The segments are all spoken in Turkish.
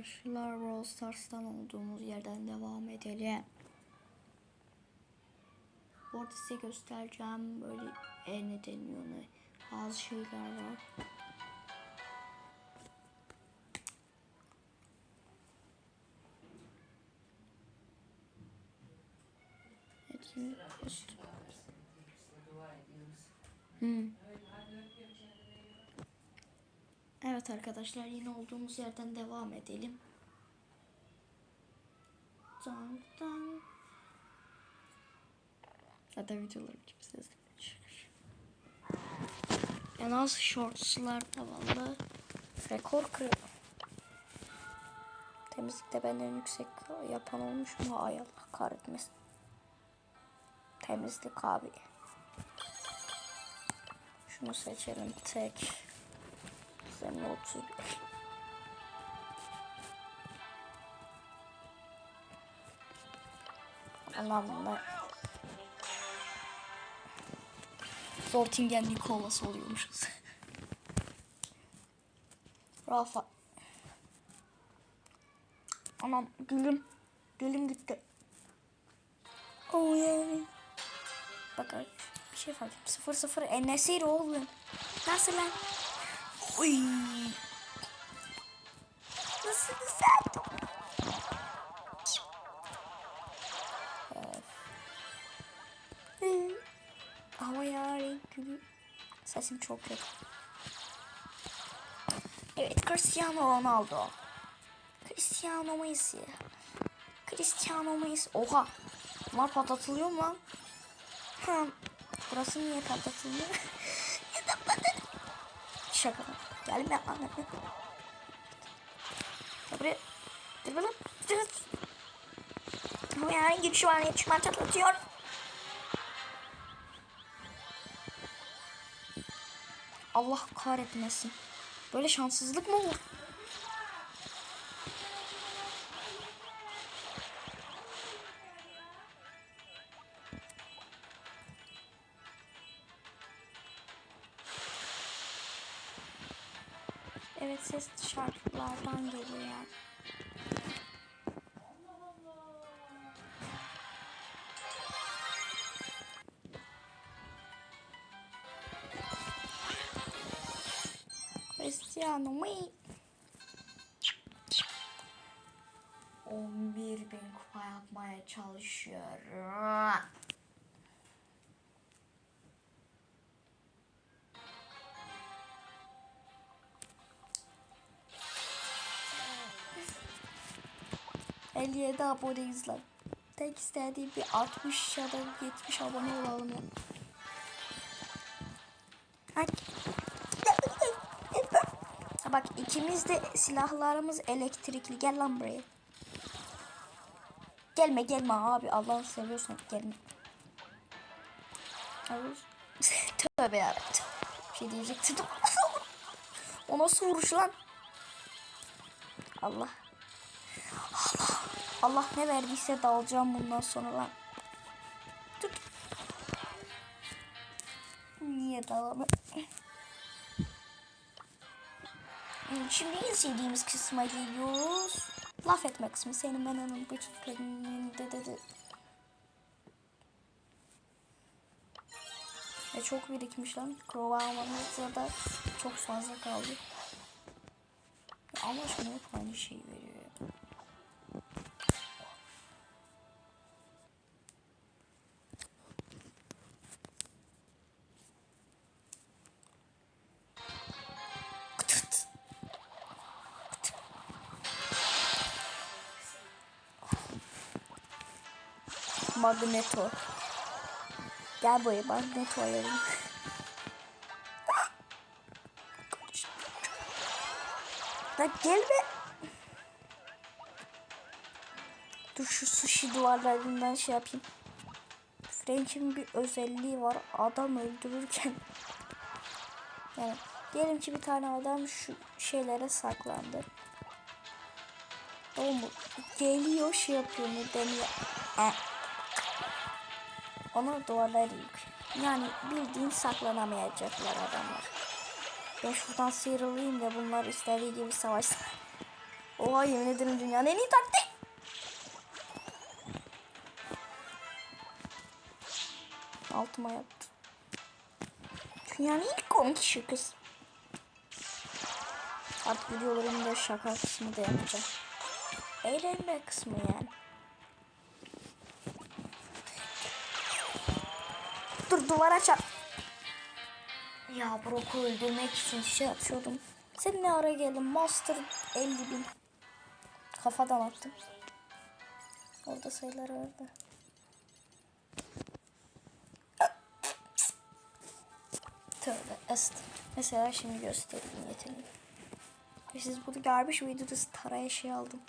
arkadaşlar Brawl Stars'tan olduğumuz yerden devam edelim. Bu arada size göstereceğim böyle e, ne deniyor ne bazı şeyler var. Göster- Hmm. Evet arkadaşlar yine olduğumuz yerden devam edelim. Tan tan. Zaten videolarım sesli çıkıyor. En az shortslarda valla rekor kırıyor. Temizlikte benden yüksek yapan olmuş mu? Ay Allah kahretmesin. Temizlik abi. Şunu seçelim tek. Senin 31. Anlamda. Zortingen Nikolası oluyormuşuz. Rafa. Anam gülüm. Gülüm gitti. Oh yeah. Bak bir şey fark ettim. Sıfır sıfır Enesir oğlum. Nasıl lan? Oy. Nasıl güzel. Of. Ama ya renk gülü. Sesim çok kötü. Evet Cristiano Ronaldo. Cristiano Messi. Cristiano Messi. Oha. Bunlar patlatılıyor mu lan? Ha. Burası niye patlatılıyor? Şaka. Gelme anne. Buraya. Dur bana. Dur. Ama yani gibi şu an çıkman çatlatıyor. Allah kahretmesin. Böyle şanssızlık mı olur? Evet ses şarkılardan geliyor yani. Cristiano mi? 11 bin kupa yapmaya çalışıyorum. ...57 aboneyiz lan. Tek istediğim bir 60 ya da 70 abone olalım ya. Ha bak ikimiz de silahlarımız elektrikli. Gel lan buraya. Gelme gelme abi. Allah'ını seviyorsan gelme. Tövbe yarabbim. Bir şey diyecektim. o nasıl vuruş lan? Allah. Allah. Ne verdiyse dalacağım bundan sonra lan. Tut. Niye dalamam? Şimdi en sevdiğimiz kısma geliyoruz. Laf etme kısmı. Senin ben onun bütün de de de. Ve çok birikmiş lan. Krova almamızda da çok fazla kaldı. Ya Allah aşkına hep aynı şeyi veriyor Magneto. Gel buraya Magneto ayarım. Ya gel be. Dur şu sushi duvarlarından şey yapayım. Frank'in bir özelliği var. Adam öldürürken. Yani diyelim ki bir tane adam şu şeylere saklandı. O mu? Geliyor şey yapıyor ne deniyor. Onu duvarlara yık. Yani bildiğin saklanamayacaklar adamlar. Ben şuradan sıyrılayım da bunlar istediği gibi savaşsın. Oha yemin ederim dünyanın en iyi taktiği. Altıma yaptı. Dünyanın ilk komik şakası. Artık videolarımda şaka kısmı da yapacağım. Eğlenme kısmı yani. Duvara çarp. Ya Brock'u öldürmek için şey atıyordum. Sen ne ara geldin? Master 50 bin. Kafadan attım. Orada sayılar vardı. Tövbe est. Mesela şimdi göstereyim yeteneği. Ve siz bunu görmüş muydunuz? Taraya şey aldım.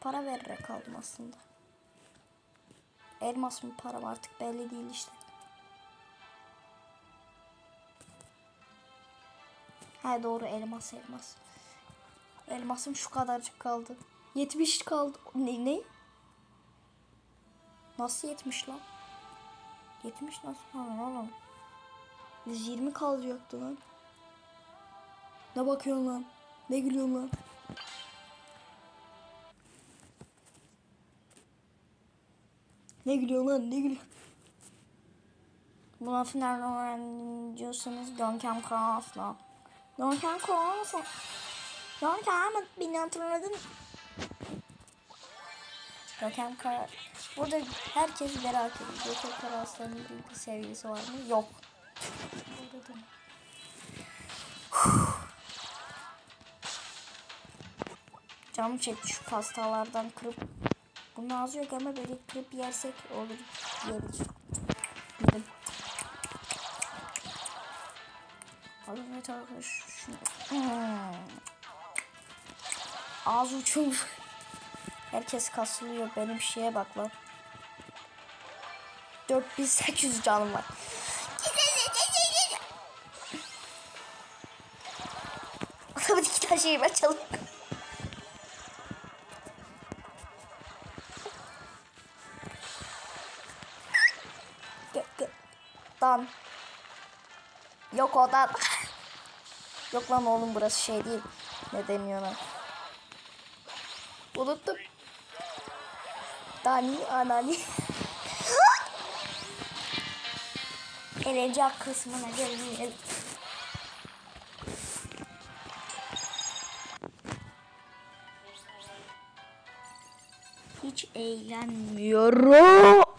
Para vererek aldım aslında. Elmas mı para mı artık belli değil işte. Ha doğru elmas elmas. Elmasım şu kadarcık kaldı. 70 kaldı. Ne ne? Nasıl 70 lan? 70 nasıl lan oğlum? 120 kalacaktı lan. Ne bakıyorsun lan? Ne gülüyorsun lan? Ne gülüyorsun lan? Ne gülüyorsun? Bu lafı nereden öğrendin diyorsanız Duncan Cross'la. Duncan Cross'la. Duncan mı? Beni hatırladın. Duncan Cross. Burada herkes merak ediyor. Duncan Cross'ların bir sevgilisi var mı? Yok. Burada da. Canım çekti şu pastalardan kırıp. Bunun ağzı yok ama böyle kırıp yersek olur diyoruz. Yedim. Evet arkadaş. Ağzı uçuyor. Herkes kasılıyor. Benim şeye bak lan. 4800 canım var. Adamın iki tane şeyi. Gel gel. Dan. Yok odan. Yok lan oğlum burası şey değil. Ne deniyor lan? Unuttum. Dani anani. Elecek kısmına gelmeyelim. Hiç eğlenmiyorum.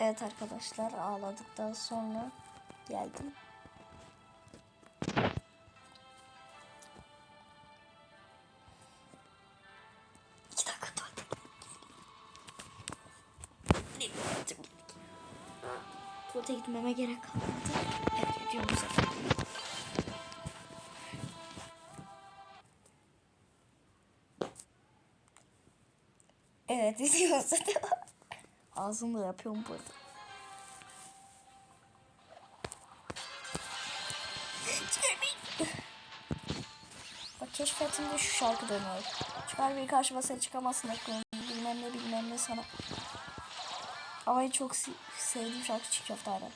Evet arkadaşlar ağladıktan sonra geldim. İki dakika tuvalete gitmeme gerek kalmadı. Evet gidiyorum. Evet izliyoruz. Ağzımla yapıyorum burada. Bak keşfetimde şu şarkı dönüyor. Çıkar bir karşıma sen çıkamazsın aklım. Bilmem ne bilmem ne sana. Havayı çok se- sevdiğim şarkı çiğ köfte ara.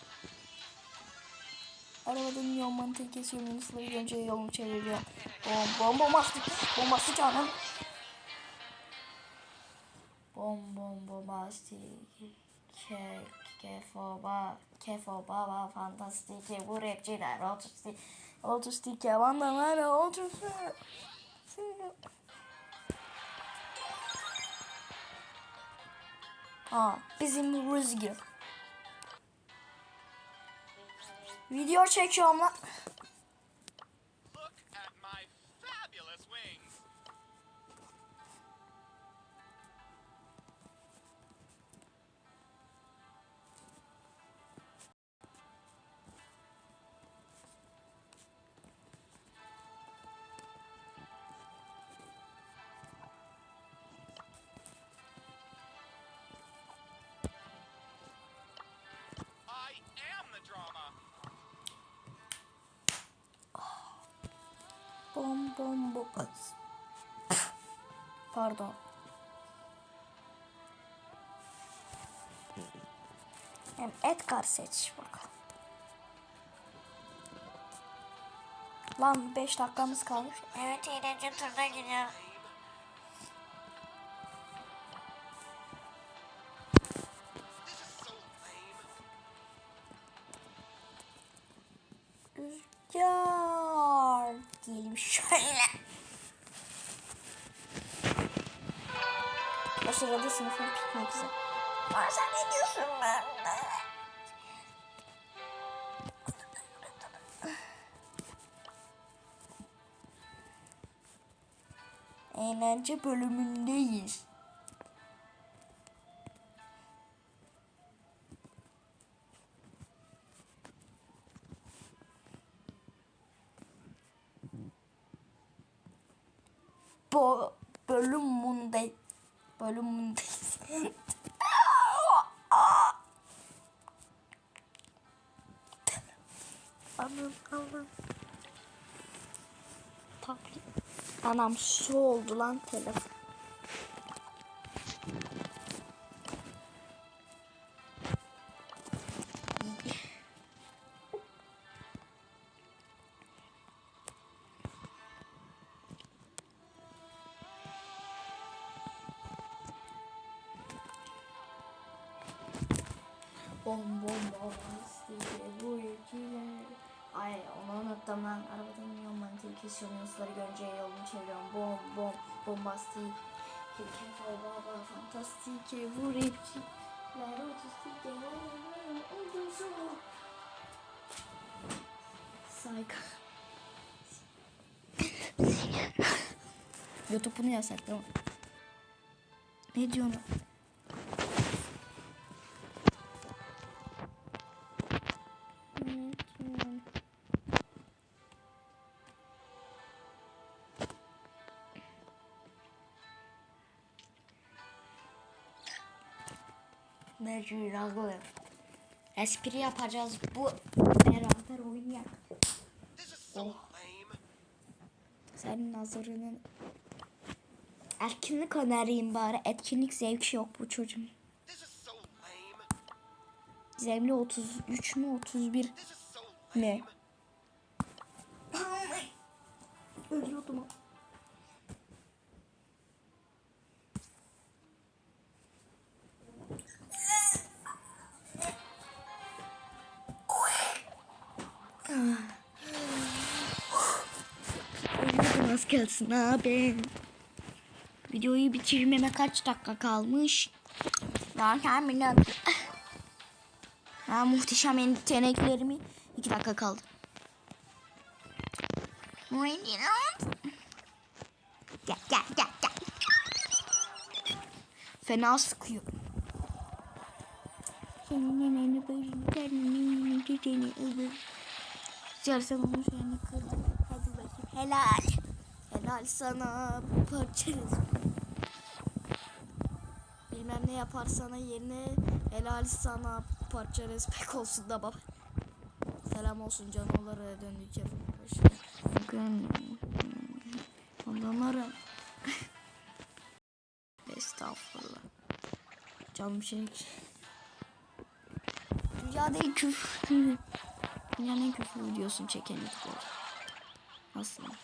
Arabada milyon mantığı kesiyor. Minusları görünce yolumu çeviriyor. Bom bom bombastı. Bombastı canım. Bom bom bombastik. Ke kefo ba kefo baba fantastik. Bu rapçiler otistik. Otistik yalanlar otistik. Aa, bizim Rüzgar. Video çekiyorum lan. Bom bom bom. Pardon. Hem Edgar seç bakalım. Lan 5 dakikamız kalmış. Evet eğlence turuna gidiyor. Diyelim şöyle. O sırada sınıfın piknik izi. Aa, sen ne diyorsun ben? Eğlence bölümündeyiz. Bölümünde bölümündeyiz. Anam anam. Tablet. Anam su oldu lan telefon. Bom bom bom istiyor bu ülkeler. Ay onu unuttum lan. Arabadan iniyorum mantığı kesiyorum. Yunusları görünce yolumu çeviriyorum. Bom bom bombastik. Keke baba fantastik. Bu rapçiler otistik. Ucuzum. Sayka. Youtube bunu yasaklama. Ne diyorsun? Mecbur Espri yapacağız. Bu beraber is so lame. Senin nazarının etkinlik önereyim bari. Etkinlik zevki yok bu çocuğun. Zemli 33 mü 31 This is so lame. mi? Az kalsın abi. Videoyu bitirmeme kaç dakika kalmış? Tahmin et. Ha muhteşem yeteneklerimi 2 dakika kaldı. Gel gel gel gel. Fena sıkıyor. Senin neneni böyle kendini cüceni öbür. Yarısı onu seni kırdım. Hadi bakayım helal. Helal sana parçarız. Bilmem ne yapar sana yerine helal sana parça respek olsun da baba. Selam olsun canavarlara döndük ya. Bakın. Adamlarım. Estağfurullah. Canım şey. Dünyada en küfür. Dünyanın en küfür videosunu çeken YouTuber. Aslında.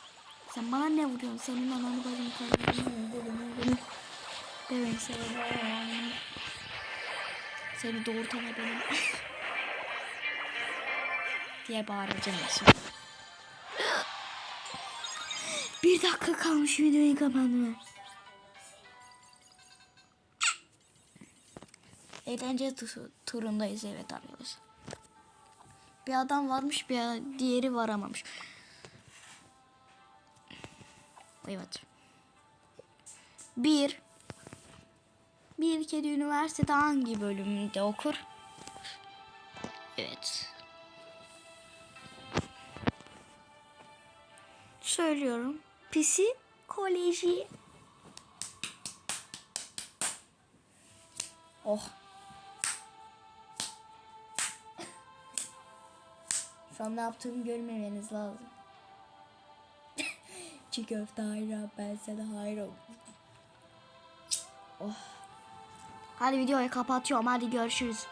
Sen bana ne vuruyorsun? Senin ananı bacını kardeşini dedeni Demek seni Seni doğurtan benim. diye bağıracağım şimdi. Bir dakika kalmış videoyu kapatmaya. Eğlence tu- turundayız evet arkadaşlar. Bir adam varmış bir diğeri varamamış. Evet. Bir. Bir kedi üniversitede hangi bölümünde okur? Evet. Söylüyorum. Psikoloji. Oh. Şu an ne yaptığımı görmemeniz lazım. Çiğ köfte hayran ben sana hayran. Oh. Hadi videoyu kapatıyorum. Hadi görüşürüz.